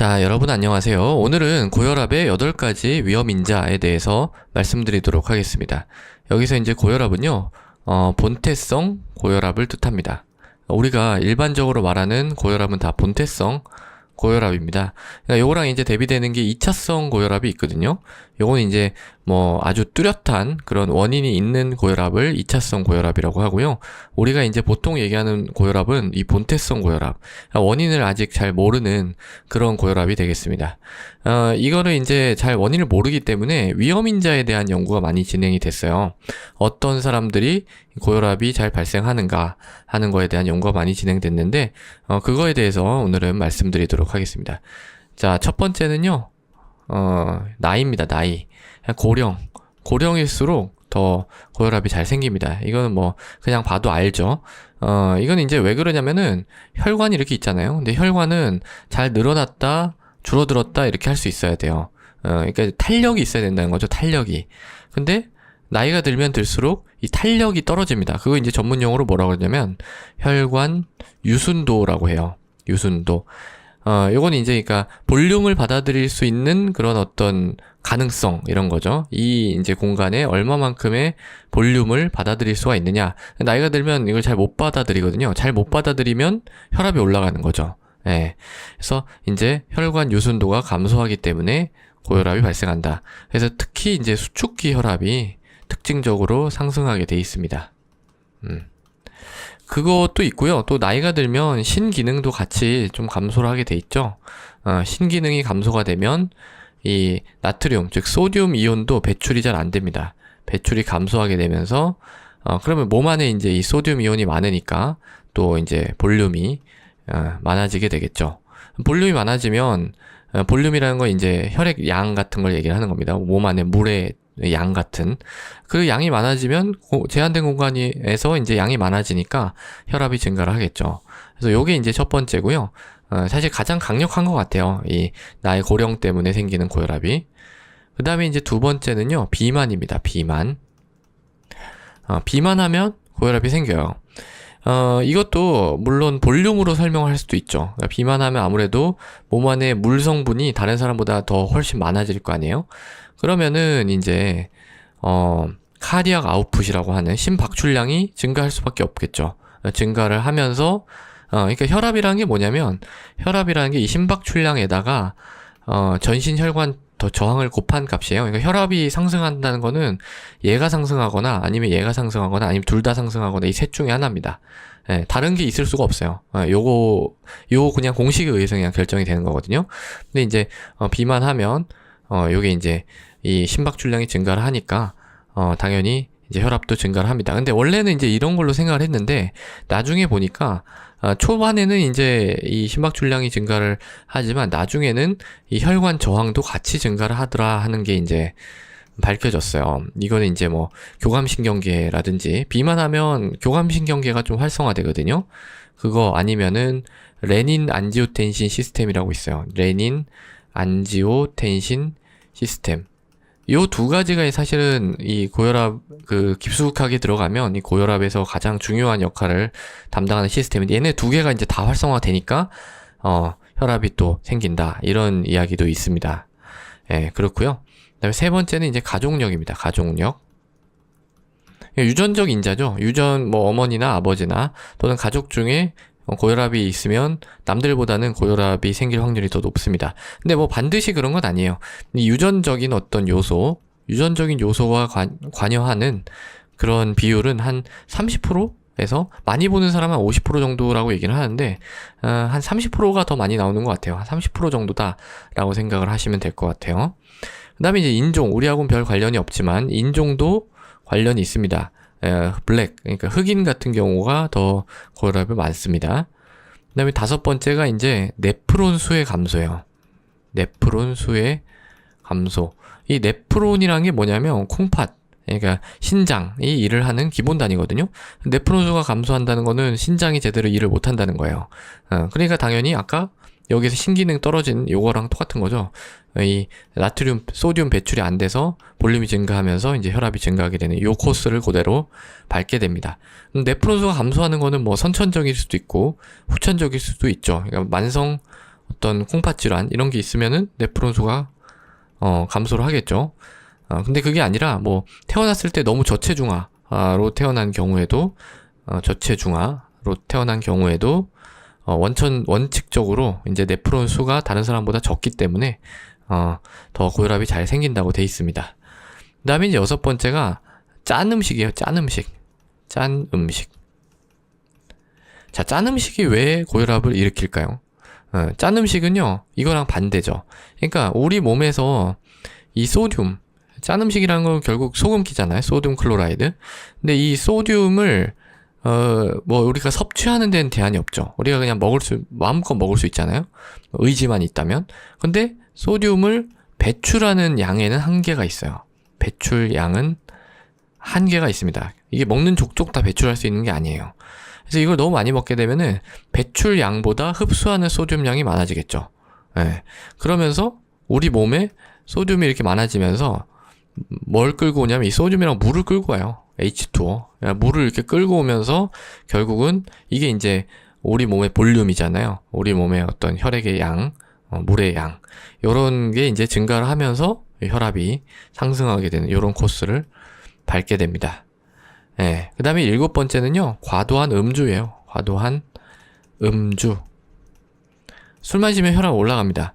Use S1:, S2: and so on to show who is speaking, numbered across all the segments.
S1: 자, 여러분 안녕하세요. 오늘은 고혈압의 8가지 위험인자에 대해서 말씀드리도록 하겠습니다. 여기서 이제 고혈압은요, 어, 본태성 고혈압을 뜻합니다. 우리가 일반적으로 말하는 고혈압은 다 본태성 고혈압입니다. 그러니까 요거랑 이제 대비되는 게 2차성 고혈압이 있거든요. 요거는 이제 뭐 아주 뚜렷한 그런 원인이 있는 고혈압을 2차성 고혈압이라고 하고요. 우리가 이제 보통 얘기하는 고혈압은 이 본태성 고혈압. 그러니까 원인을 아직 잘 모르는 그런 고혈압이 되겠습니다. 어, 이거를 이제 잘 원인을 모르기 때문에 위험인자에 대한 연구가 많이 진행이 됐어요. 어떤 사람들이 고혈압이 잘 발생하는가 하는 거에 대한 연구가 많이 진행됐는데, 어, 그거에 대해서 오늘은 말씀드리도록 하겠습니다. 자, 첫 번째는요, 어, 나이입니다, 나이. 고령. 고령일수록 더 고혈압이 잘 생깁니다. 이거는 뭐, 그냥 봐도 알죠. 어, 이건 이제 왜 그러냐면은, 혈관이 이렇게 있잖아요. 근데 혈관은 잘 늘어났다, 줄어들었다, 이렇게 할 수 있어야 돼요. 어, 그러니까 탄력이 있어야 된다는 거죠, 탄력이. 근데, 나이가 들면 들수록 이 탄력이 떨어집니다. 그거 이제 전문 용어로 뭐라고 그러냐면, 혈관 유순도라고 해요. 유순도. 어, 요건 이제 그러니까 볼륨을 받아들일 수 있는 그런 어떤 가능성 이런 거죠. 이 이제 공간에 얼마만큼의 볼륨을 받아들일 수가 있느냐. 나이가 들면 이걸 잘 못 받아들이거든요. 잘 못 받아들이면 혈압이 올라가는 거죠. 예. 그래서 이제 혈관 유순도가 감소하기 때문에 고혈압이 발생한다. 그래서 특히 이제 수축기 혈압이 특징적으로 상승하게 돼 있습니다. 음. 그것도 있고요. 또 나이가 들면 신기능도 같이 좀 감소를 하게 돼 있죠. 어, 신기능이 감소가 되면 이 나트륨, 즉 소듐 이온도 배출이 잘 안 됩니다. 배출이 감소하게 되면서 어, 그러면 몸 안에 이제 이 소듐 이온이 많으니까 또 이제 볼륨이 어, 많아지게 되겠죠. 볼륨이 많아지면 어, 볼륨이라는 건 이제 혈액 양 같은 걸 얘기를 하는 겁니다. 몸 안에 물의 양 같은 그 양이 많아지면 고, 제한된 공간에서 이제 양이 많아지니까 혈압이 증가를 하겠죠. 그래서 요게 이제 첫 번째고요. 어, 사실 가장 강력한 것 같아요. 이 나의 고령 때문에 생기는 고혈압이. 그 다음에 이제 두 번째는요, 비만입니다. 비만. 어, 비만하면 고혈압이 생겨요. 어, 이것도 물론 볼륨으로 설명할 수도 있죠. 그러니까 비만하면 아무래도 몸 안에 물 성분이 다른 사람보다 더 훨씬 많아질 거 아니에요? 그러면은 이제 어 카디악 아웃풋이라고 하는 심박출량이 증가할 수밖에 없겠죠. 증가를 하면서 어 그러니까 혈압이라는 게 뭐냐면 혈압이라는 게 이 심박출량에다가 어 전신 혈관 더 저항을 곱한 값이에요. 그러니까 혈압이 상승한다는 거는 얘가 상승하거나 아니면 얘가 상승하거나 아니면 둘 다 상승하거나 이 셋 중에 하나입니다. 예, 다른 게 있을 수가 없어요. 어, 요거 요 그냥 공식에 의해서 그냥 결정이 되는 거거든요. 근데 이제 어, 비만하면 어 요게 이제 이 심박출량이 증가를 하니까 어 당연히 이제 혈압도 증가를 합니다. 근데 원래는 이제 이런 걸로 생각을 했는데 나중에 보니까 어, 초반에는 이제 이 심박출량이 증가를 하지만 나중에는 이 혈관 저항도 같이 증가를 하더라 하는 게 이제 밝혀졌어요. 이거는 이제 뭐 교감신경계라든지 비만하면 교감신경계가 좀 활성화되거든요. 그거 아니면은 레닌 안지오텐신 시스템이라고 있어요. 레닌 안지오텐신 시스템. 요 두 가지가 사실은 이 고혈압 그 깊숙하게 들어가면 이 고혈압에서 가장 중요한 역할을 담당하는 시스템인데 얘네 두 개가 이제 다 활성화되니까 어 혈압이 또 생긴다 이런 이야기도 있습니다. 예 그렇고요. 그다음에 세 번째는 이제 가족력입니다. 가족력. 유전적 인자죠. 유전 뭐 어머니나 아버지나 또는 가족 중에 어, 고혈압이 있으면 남들보다는 고혈압이 생길 확률이 더 높습니다. 근데 뭐 반드시 그런 건 아니에요. 이 유전적인 어떤 요소, 유전적인 요소가 관, 관여하는 그런 비율은 한 30%에서 많이 보는 사람은 50% 정도라고 얘기를 하는데 어, 한 30%가 더 많이 나오는 것 같아요. 한 30% 정도다라고 생각을 하시면 될 것 같아요. 그다음에 이제 인종, 우리하고는 별 관련이 없지만 인종도 관련이 있습니다. 에, 블랙, 그러니까 흑인 같은 경우가 더 고혈압이 많습니다. 그 다음에 다섯 번째가 이제 네프론 수의 감소예요. 네프론 수의 감소. 이 네프론이라는 게 뭐냐면 콩팥, 그러니까 신장이 일을 하는 기본 단위거든요. 네프론 수가 감소한다는 거는 신장이 제대로 일을 못 한다는 거예요. 어, 그러니까 당연히 아까 여기서 신기능 떨어진 요거랑 똑같은 거죠. 이 나트륨, 소듐 배출이 안 돼서 볼륨이 증가하면서 이제 혈압이 증가하게 되는 요 코스를 그대로 밟게 됩니다. 네프론수가 감소하는 거는 뭐 선천적일 수도 있고 후천적일 수도 있죠. 그러니까 만성 어떤 콩팥 질환 이런 게 있으면은 네프론수가 어, 감소를 하겠죠. 어, 근데 그게 아니라 뭐 태어났을 때 너무 저체중아로 태어난 경우에도 어, 저체중아로 태어난 경우에도 어, 원천 원칙적으로 이제 네프론 수가 다른 사람보다 적기 때문에 어, 더 고혈압이 잘 생긴다고 돼 있습니다. 그다음에 이제 여섯 번째가 짠 음식이에요. 짠 음식. 짠 음식. 자, 짠 음식이 왜 고혈압을 일으킬까요? 어, 짠 음식은요, 이거랑 반대죠. 그러니까 우리 몸에서 이 소듐, 짠 음식이라는 건 결국 소금기잖아요. 소듐 클로라이드. 근데 이 소듐을 어, 뭐 우리가 섭취하는 데는 제한이 없죠. 우리가 그냥 먹을 수 마음껏 먹을 수 있잖아요. 의지만 있다면. 근데 소듐을 배출하는 양에는 한계가 있어요. 배출 양은 한계가 있습니다. 이게 먹는 족족 다 배출할 수 있는 게 아니에요. 그래서 이걸 너무 많이 먹게 되면은 배출 양보다 흡수하는 소듐 양이 많아지겠죠. 예. 그러면서 우리 몸에 소듐이 이렇게 많아지면서 뭘 끌고 오냐면 이 소듐이랑 물을 끌고 와요. H2O. 물을 이렇게 끌고 오면서 결국은 이게 이제 우리 몸의 볼륨이잖아요. 우리 몸의 어떤 혈액의 양, 어, 물의 양. 요런 게 이제 증가를 하면서 혈압이 상승하게 되는 요런 코스를 밟게 됩니다. 예. 그 다음에 일곱 번째는요, 과도한 음주예요. 과도한 음주. 술 마시면 혈압 올라갑니다.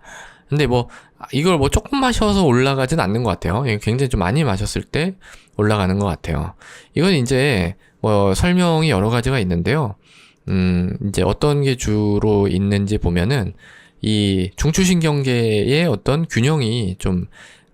S1: 근데 뭐, 이걸 뭐 조금 마셔서 올라가진 않는 것 같아요. 굉장히 좀 많이 마셨을 때 올라가는 것 같아요. 이건 이제 뭐 설명이 여러 가지가 있는데요. 음, 이제 어떤 게 주로 있는지 보면은 이 중추신경계의 어떤 균형이 좀,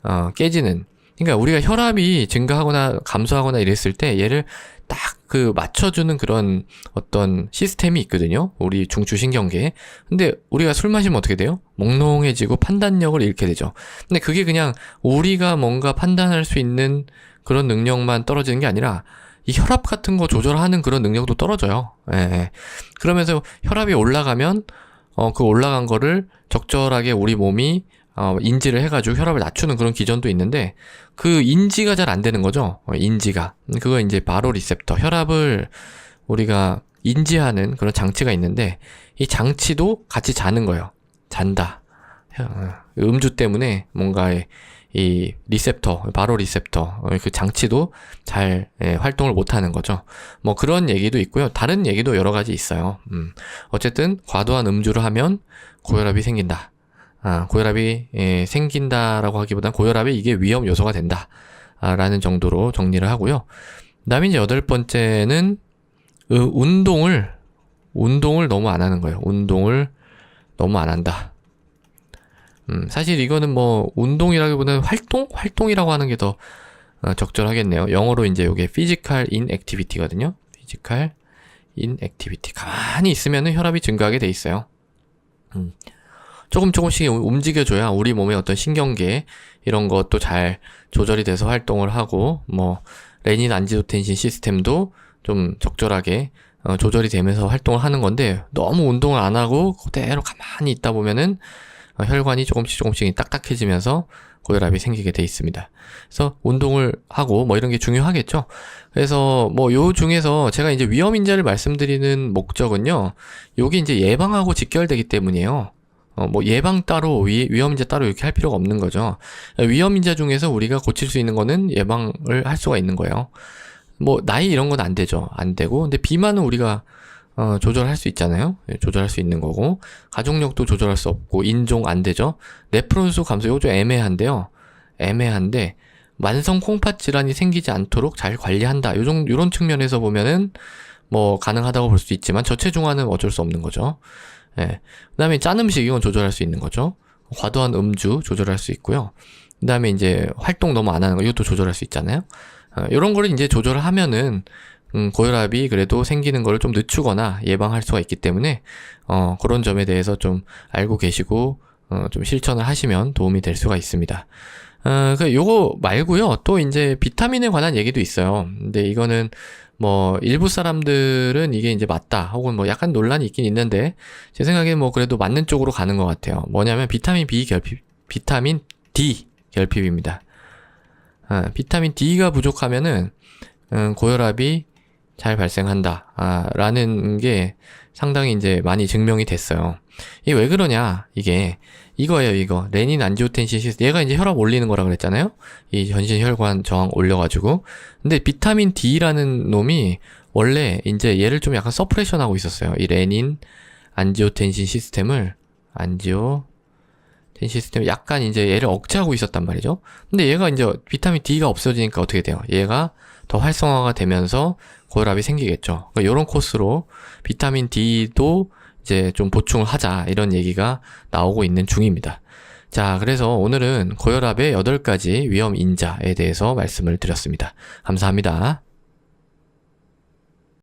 S1: 어, 깨지는 그러니까 우리가 혈압이 증가하거나 감소하거나 이랬을 때 얘를 딱 그 맞춰주는 그런 어떤 시스템이 있거든요. 우리 중추신경계에. 근데 우리가 술 마시면 어떻게 돼요? 몽롱해지고 판단력을 잃게 되죠. 근데 그게 그냥 우리가 뭔가 판단할 수 있는 그런 능력만 떨어지는 게 아니라 이 혈압 같은 거 조절하는 그런 능력도 떨어져요. 예. 예. 그러면서 혈압이 올라가면 어, 그 올라간 거를 적절하게 우리 몸이 어, 인지를 해가지고 혈압을 낮추는 그런 기전도 있는데 그 인지가 잘 안 되는 거죠. 어, 인지가 그거 이제 바로 리셉터 혈압을 우리가 인지하는 그런 장치가 있는데 이 장치도 같이 자는 거예요. 잔다. 어, 음주 때문에 뭔가 이 리셉터, 바로 리셉터, 어, 그 장치도 잘 예, 활동을 못 하는 거죠. 뭐 그런 얘기도 있고요. 다른 얘기도 여러 가지 있어요. 음. 어쨌든 과도한 음주를 하면 고혈압이 생긴다. 아, 고혈압이 예, 생긴다라고 하기보단 고혈압이 이게 위험 요소가 된다. 아, 라는 정도로 정리를 하고요. 그 다음에 이제 여덟 번째는 으, 운동을 운동을 너무 안 하는 거예요. 운동을 너무 안 한다. 음, 사실 이거는 뭐 운동이라기보다는 활동 활동이라고 하는 게더 어, 적절하겠네요. 영어로 이제 이게 physical inactivity거든요. physical inactivity. 가만히 있으면은 혈압이 증가하게 돼 있어요. 음. 조금 조금씩 움직여줘야 우리 몸의 어떤 신경계 이런 것도 잘 조절이 돼서 활동을 하고 뭐 레닌 안지도텐신 시스템도 좀 적절하게 어, 조절이 되면서 활동을 하는 건데 너무 운동을 안 하고 그대로 가만히 있다 보면은 어, 혈관이 조금씩 조금씩 딱딱해지면서 고혈압이 생기게 돼 있습니다. 그래서 운동을 하고 뭐 이런 게 중요하겠죠. 그래서 뭐 요 중에서 제가 이제 위험 인자를 말씀드리는 목적은요. 요게 이제 예방하고 직결되기 때문이에요. 어, 뭐 예방 따로 위, 위험인자 따로 이렇게 할 필요가 없는 거죠. 위험인자 중에서 우리가 고칠 수 있는 거는 예방을 할 수가 있는 거예요. 뭐 나이 이런 건 안 되죠. 안 되고 근데 비만은 우리가 어, 조절할 수 있잖아요. 예, 조절할 수 있는 거고 가족력도 조절할 수 없고 인종 안 되죠. 네프론수 감소 이거 좀 애매한데요. 애매한데 만성 콩팥 질환이 생기지 않도록 잘 관리한다. 요정 요런 측면에서 보면은 뭐 가능하다고 볼 수 있지만 저체중화는 어쩔 수 없는 거죠. 예. 그 다음에 짠 음식 이건 조절할 수 있는 거죠. 과도한 음주 조절할 수 있고요. 그 다음에 이제 활동 너무 안 하는 거 이것도 조절할 수 있잖아요. 어, 이런 거를 이제 조절을 하면은 음, 고혈압이 그래도 생기는 거를 좀 늦추거나 예방할 수가 있기 때문에 어, 그런 점에 대해서 좀 알고 계시고 어, 좀 실천을 하시면 도움이 될 수가 있습니다. 어, 그 요거 말고요. 또 이제 비타민에 관한 얘기도 있어요. 근데 이거는 뭐 일부 사람들은 이게 이제 맞다 혹은 뭐 약간 논란이 있긴 있는데 제 생각에 뭐 그래도 맞는 쪽으로 가는 것 같아요. 뭐냐면 비타민 B 결핍, 비타민 D 결핍입니다. 아, 비타민 D가 부족하면은 음, 고혈압이 잘 발생한다. 아, 라는 게 상당히 이제 많이 증명이 됐어요. 이게 왜 그러냐? 이게 이거예요, 이거. 레닌 안지오텐신 시스템. 얘가 이제 혈압 올리는 거라 그랬잖아요? 이 전신 혈관 저항 올려 가지고. 근데 비타민 D라는 놈이 원래 이제 얘를 좀 약간 서프레션 하고 있었어요. 이 레닌 안지오텐신 시스템을, 안지오, 텐 시스템 약간 이제 얘를 억제하고 있었단 말이죠. 근데 얘가 이제 비타민 D가 없어지니까 어떻게 돼요? 얘가 더 활성화가 되면서 고혈압이 생기겠죠. 그러니까 이런 코스로 비타민 D도 이제 좀 보충을 하자 이런 얘기가 나오고 있는 중입니다. 자, 그래서 오늘은 고혈압의 8가지 위험 인자에 대해서 말씀을 드렸습니다. 감사합니다.